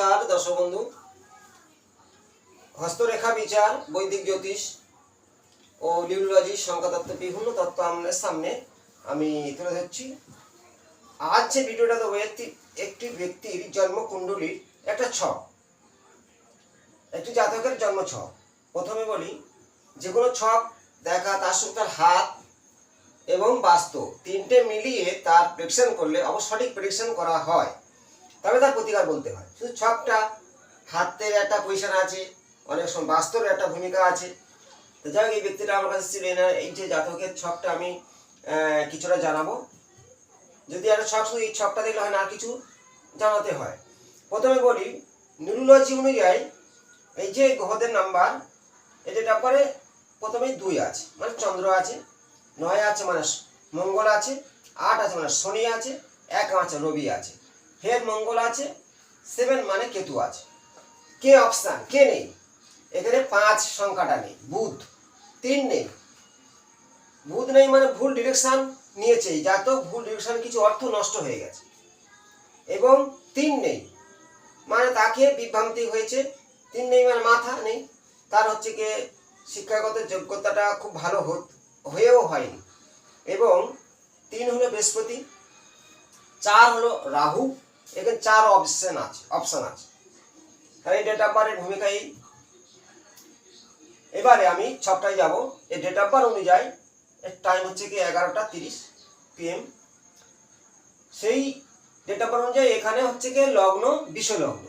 নমস্কার, দর্শক বন্ধু। হস্তরেখা বিচার, বৈদিক জ্যোতিষ ও লিউলজি সংখ্যাতত্ত্ব বিভিন্ন তত্ত্ব আমাদের সামনে আমি তুলে ধরছি। আজ যে ভিডিওটা দেবো, একটি একটি ব্যক্তির জন্মকুণ্ডলীর একটা ছক। একটি জাতকের জন্ম ছক প্রথমে বলি যে কোনো ছক দেখা, তার সঙ্গে হাত এবং বাস্তু তিনটে মিলিয়ে তার প্রেডিকশন করলে অবশ্য সঠিক প্রেডিকশন করা হয়। তবে তার প্রতিকার বলতে হয়। শুধু ছকটা, হাতের একটা পজিশন আছে, অনেক সময় বাস্তবের একটা ভূমিকা আছে। তো যাই হোক, এই ব্যক্তিটা আমার কাছে ছিলেন এই যে জাতকের ছকটা আমি কিছুটা জানাব। যদি একটা ছক, শুধু এই ছকটা দেখলে হয় না কিছু জানাতে হয়। প্রথমে বলি নিউরোলজি অনুযায়ী এই যে গ্রহদের নাম্বার এটা ব্যাপারে প্রথমেই দুই আছে মানে চন্দ্র আছে, নয় আছে মানে মঙ্গল আছে, আট আছে মানে শনি আছে, এক আছে রবি আছে। ফের মঙ্গল আছে, সেভেন মানে কেতু আছে। কে অপশান? কে নেই? এখানে পাঁচ সংখ্যাটা নেই, বুধ। তিন নেই। বুধ নেই মানে ভুল ডিরেকশন নিয়েছে জাতক ভুল ডিরেকশন কিছু অর্থ নষ্ট হয়ে গেছে। এবং তিন নেই মানে তাকে বিভ্রান্তি হয়েছে। তিন নেই মানে মাথা নেই, তার হচ্ছে গিয়ে শিক্ষাগত যোগ্যতাটা খুব ভালো হয়েও হয়নি। এবং তিন হলো বৃহস্পতি, চার হলো রাহু এখানে চার অপশন আছে অপশন আছে। তাহলে ডেট অফ বার্থের ভূমিকা এই। এবারে আমি ছকটায় যাব। এই ডেট অফ বার্থ অনুযায়ী এর টাইম হচ্ছে কি এগারোটা তিরিশ পিএম সেই ডেট অফ বার্থ অনুযায়ী এখানে হচ্ছে কি লগ্ন বিশ্বলগ্ন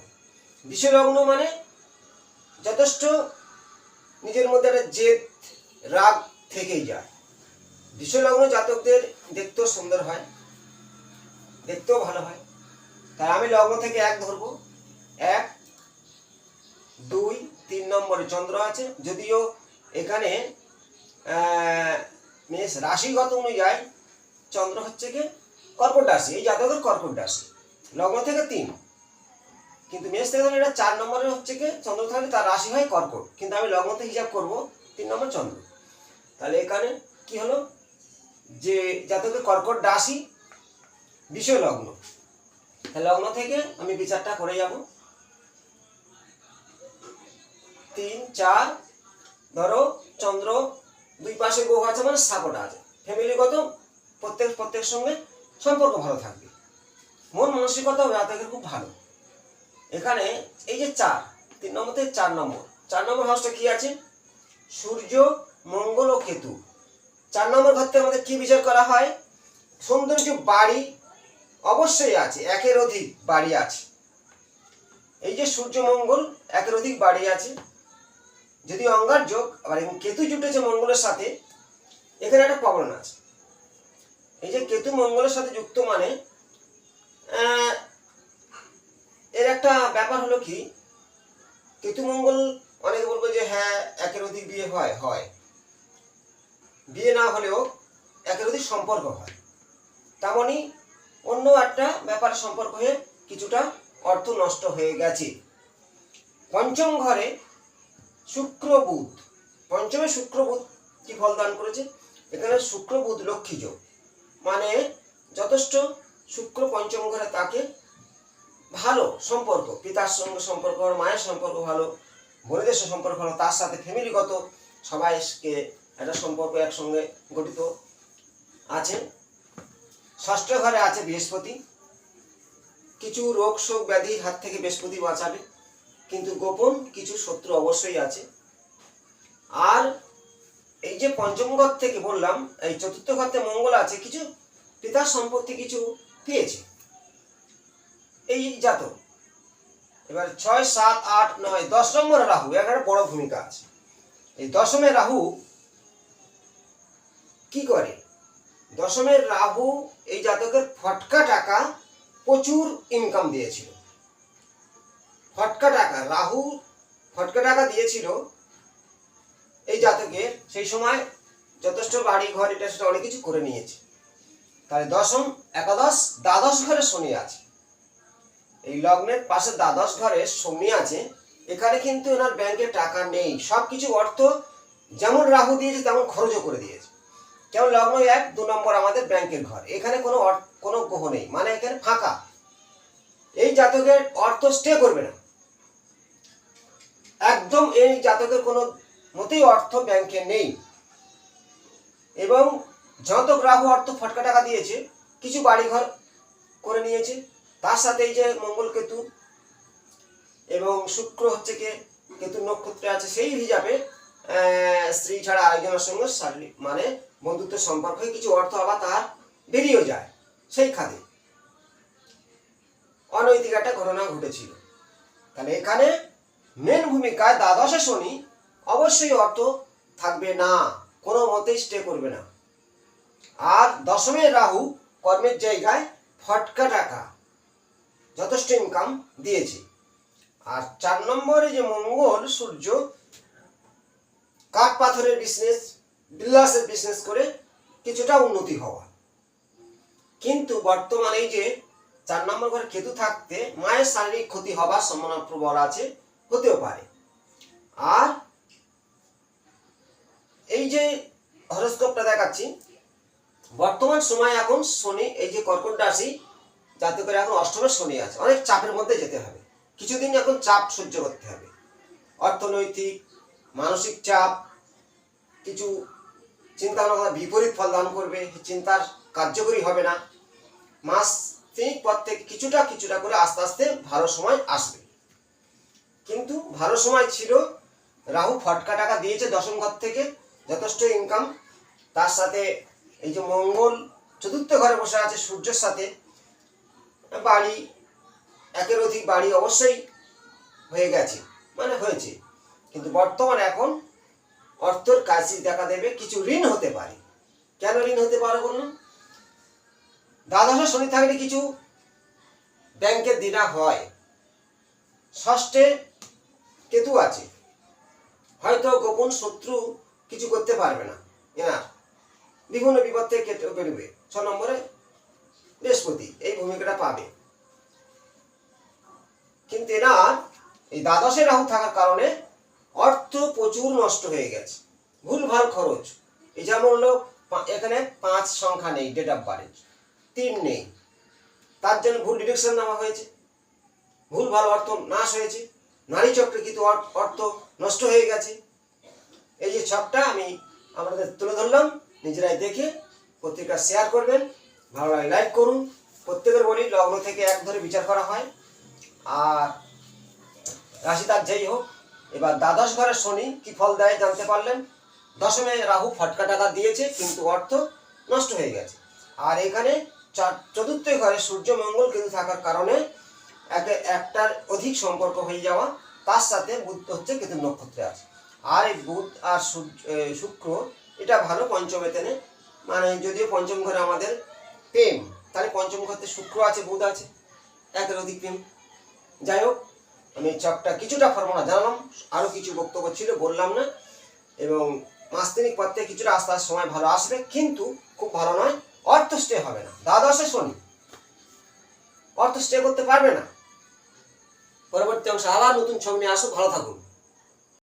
বিশ্বলগ্ন মানে যথেষ্ট নিজের মধ্যে একটা জেদ, রাগ থেকেই যায়। বিশ্বলগ্ন জাতকদের দেখতেও সুন্দর হয়, দেখতেও ভালো হয়। তাই আমি লগ্ন থেকে এক ধরবো। এক, দুই, তিন নম্বরে চন্দ্র আছে। যদিও এখানে মেষ রাশিগত অনুযায়ী চন্দ্র হচ্ছে কি? কর্কট রাশি। এই জাতকের কর্কট রাশি। লগ্ন থেকে তিন। কিন্তু মেষ থেকে ধরলে এটা চার নম্বরে হচ্ছে কি? চন্দ্র থাকলে তার রাশি হয় কর্কট। কিন্তু আমি লগ্ন থেকে হিসাব করব, তিন নম্বর চন্দ্র। তাহলে এখানে কি হলো? যে জাতকের কর্কট রাশি, বিষয় লগ্ন। তাহলে লগ্ন থেকে আমি বিচারটা করে যাব। তিন, চার, ধরো চন্দ্র দুই পাশে গ্রহ আছে মানে সাপোর্ট আছে। ফ্যামিলিগত প্রত্যেক প্রত্যেক সঙ্গে সম্পর্ক ভালো থাকবে। মন মানসিকতাও জাতকের খুব ভালো। এখানে এই যে চার, তিন নম্বর থেকে চার নম্বর। চার নম্বর হাউসটা কি আছে? সূর্য, মঙ্গল ও কেতু। চার নম্বর ঘর থেকে আমাদের কি বিচার করা হয়? সৌন্দর্য বাড়ি অবশ্যই আছে, একের অধিক বাড়ি আছে। এই যে সূর্য মঙ্গল একের অধিক বাড়ি আছে। যদি অঙ্গার যোগ, আবার কেতু জুটেছে মঙ্গলের সাথে, এখানে একটা প্রবলেম আছে। এই যে কেতু মঙ্গলের সাথে যুক্ত মানে এর একটা ব্যাপার হলো কি, কেতু মঙ্গল অনেকে বলব যে হ্যাঁ একের অধিক বিয়ে হয় হয়। বিয়ে না হলেও একের অধিক সম্পর্ক হয়। তেমনই অন্য একটা ব্যাপার সম্পর্ক হয়ে কিছুটা অর্থ নষ্ট হয়ে গেছে। পঞ্চম ঘরে শুক্র বুধ পঞ্চমে শুক্র বুধ কি ফল দান করেছে? এখানে শুক্র বুধ লক্ষ্মী যোগ মানে যথেষ্ট শুক্র পঞ্চম ঘরে তাকে ভালো সম্পর্ক, পিতার সঙ্গে সম্পর্ক ভালো, মায়ের সম্পর্ক ভালো, বোনেদের সম্পর্ক ভালো, তার সাথে ফ্যামিলিগত সবাইকে একটা সম্পর্ক একসঙ্গে গঠিত আছে। ষষ্ঠ ঘরে আছে বৃহস্পতি। কিছু রোগ শোক ব্যাধির হাত থেকে বৃহস্পতি বাঁচাবে, কিন্তু গোপন কিছু শত্রু অবশ্যই আছে। আর এই যে পঞ্চম ঘর থেকে বললাম, এই চতুর্থ ঘর থেকে মঙ্গল আছে, কিছু পিতার সম্পত্তি কিছু পেয়েছে। এই জাতক। এবার ছয়, সাত, আট, নয়, দশ নম্বর রাহু এখানে বড় ভূমিকা আছে। এই দশমে রাহু কি করে? দশমের রাহু এই জাতকের ফটকা টাকা প্রচুর ইনকাম দিয়েছিল। ফটকা টাকা, রাহু ফটকা টাকা দিয়েছিল এই জাতকের, সেই সময় যথেষ্ট বাড়ি ঘর এটা সেটা অনেক কিছু করে নিয়েছে। তাহলে দশম একাদশ, দ্বাদশ ঘরে শনি আছে। এই লগ্নের পাশে দ্বাদশ ঘরে শনি আছে। এখানে কিন্তু ওনার ব্যাংকে টাকা নেই। সব কিছু অর্থ যেমন রাহু দিয়েছে, তেমন খরচও করে দিয়েছে। যেমন লগ্ন এক, দু নম্বর আমাদের ব্যাংকের ঘর। এখানে কোনো কোনো গ্রহ নেই। মানে এখানে ফাঁকা। এই জাতকের অর্থ স্টে করবে না। একদম এই জাতকের কোনো মতেই অর্থ ব্যাংকে নেই। এবং যত রাহু অর্থ ফটকা টাকা দিয়েছে, কিছু বাড়িঘর করে নিয়েছে, তার সাথে এই যে মঙ্গল কেতু এবং শুক্র হচ্ছে কে, কেতু নক্ষত্রে আছে, সেই হিসাবে স্ত্রী ছাড়া আরেকজনের সঙ্গে শারীরিক মানে বন্ধুত্ব সম্পর্ক কিছু অর্থ আবার তার বেরিয়েও যায়, সেই খাতে। অনৈতিক একটা ঘটনা ঘটেছিল। তাহলে এখানে মেন ভূমিকায় দ্বাদশে শনি অবশ্যই অর্থ থাকবে না, কোনো মতেই স্টে করবে না। আর দশমে রাহু কর্মের জায়গায় ফটকা টাকা, যথেষ্ট ইনকাম দিয়েছে। আর চার নম্বরে যে মঙ্গল, সূর্য কাঠ পাথরের বিজনেস বিল্লাসের বিজনেস করে কিছুটা উন্নতি হওয়া। কিন্তু বর্তমানে এই যে চার নম্বর ঘরে কেতু থাকতে মায়ের শারীরিক ক্ষতি হবার সম্ভাবনা প্রবল আছে, হতেও পারে। আর এই যে হরস্কোপটা দেখাচ্ছি, বর্তমান সময় এখন শনি, এই যে কর্কট রাশি, যাতে করে এখন অষ্টমের শনি আছে, অনেক চাপের মধ্যে যেতে হবে। কিছুদিন এখন চাপ সহ্য করতে হবে। অর্থনৈতিক মানসিক চাপ, কিছু চিন্তা ভাবনা বিপরীত ফল দান করবে চিন্তার কার্যকরী হবে না। মাস তিনিক পর থেকে কিছুটা কিছুটা করে আস্তে আস্তে ভালো সময় আসবে। কিন্তু ভালো সময় ছিল, রাহু ফটকা টাকা দিয়েছে দশম ঘর থেকে, যথেষ্ট ইনকাম তার সাথে এই যে মঙ্গল চতুর্থ ঘরে বসে আছে সূর্যের সাথে। বাড়ি, একের অধিক বাড়ি অবশ্যই হয়ে গেছে মানে হয়েছে। কিন্তু বর্তমানে এখন অর্থর কাশি দেখা দেবে, কিছু ঋণ হতে পারে। কেন ঋণ হতে পারে বলুন? দ্বাদশে শনি থাকলে কিছু ব্যাংকের দিনা হয়। ষষ্ঠে কেতু আছে। হয়তো গোপন শত্রু কিছু করতে পারবে না। এনার বিভিন্ন বিপদ থেকে কেটে বেরোবে। ছ নম্বরে বৃহস্পতি, এই ভূমিকাটা পাবে। কিন্তু এনার এই দ্বাদশে রাহু থাকার কারণে অর্থ প্রচুর নষ্ট হয়ে গেছে। ভুলভাল খরচ। এই যেমন হলো এখানে পাঁচ সংখ্যা নেই ডেট অফ বার্থ তিন নেই। তার জন্য ভুল ডিরেকশন নেওয়া হয়েছে। ভুল ভালো অর্থ নাশ হয়েছে। নারী চক্রে কিন্তু অর- অর্থ নষ্ট হয়ে গেছে। এই যে ছকটা আমি আপনাদের তুলে ধরলাম। নিজেরাই দেখে প্রত্যেকটা শেয়ার করবেন। ভালো লাগে লাইক করুন। প্রত্যেকের বলি, লগ্ন থেকে এক ধরে বিচার করা হয়। আর রাশি তার যেই হোক এবার দ্বাদশ ঘরের শনি কি ফল দেয় জানতে পারলেন? দশমে রাহু ফটকা টাকা দিয়েছে, কিন্তু অর্থ নষ্ট হয়ে গেছে। আর এখানে চার, চতুর্থ ঘরে সূর্য, মঙ্গল কিন্তু থাকার কারণে একে একটার অধিক সম্পর্ক হয়ে যাওয়া, তার সাথে বুধ হচ্ছে কেতু নক্ষত্রে আছে। আর এই বুধ আর শুক্র, এটা ভালো পঞ্চমেতেনে মানে যদিও পঞ্চম ঘরে আমাদের প্রেম, তাহলে পঞ্চম ঘরতে শুক্র আছে, বুধ আছে, একের অধিক প্রেম। যাই হোক আমি চাপটা কিছুটা ফর্মুলা জানালাম আরও কিছু বক্তব্য ছিল, বললাম না, এবং মাস তিনিক পর থেকে কিছুটা আস্তে আস্তে সময় ভালো আসবে, কিন্তু খুব ভালো নয়, অর্থ স্টে হবে না। দ্বাদশে শনি, অর্থ স্টে করতে পারবে না। পরবর্তী অংশে আবার নতুন ছবি নিয়ে আসো ভালো থাকুন।